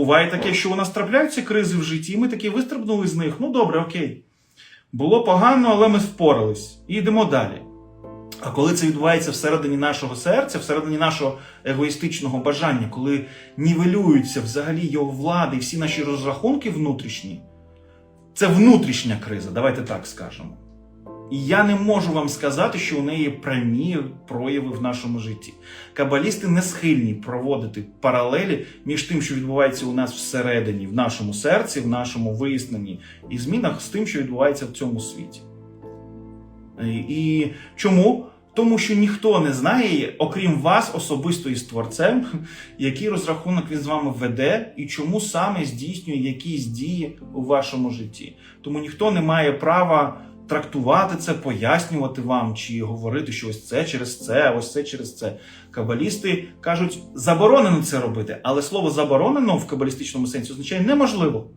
буває таке, що у нас трапляються кризи в житті, і ми такі вистрибнули з них. Ну добре, окей. Було погано, але ми впорались і йдемо далі. А коли це відбувається всередині нашого серця, всередині нашого егоїстичного бажання, коли нівелюються взагалі його влади і всі наші розрахунки внутрішні, це внутрішня криза, давайте так скажемо. І я не можу вам сказати, що у неї прямі прояви в нашому житті. Кабалісти не схильні проводити паралелі між тим, що відбувається у нас всередині, в нашому серці, в нашому виясненні і змінах з тим, що відбувається в цьому світі. І чому? Тому що ніхто не знає, окрім вас, особисто із творцем, який розрахунок він з вами веде і чому саме здійснює якісь дії у вашому житті. Тому ніхто не має права трактувати це, пояснювати вам чи говорити, що ось це через це, ось це через це. Кабалісти кажуть, заборонено це робити, але слово заборонено в кабалістичному сенсі означає неможливо.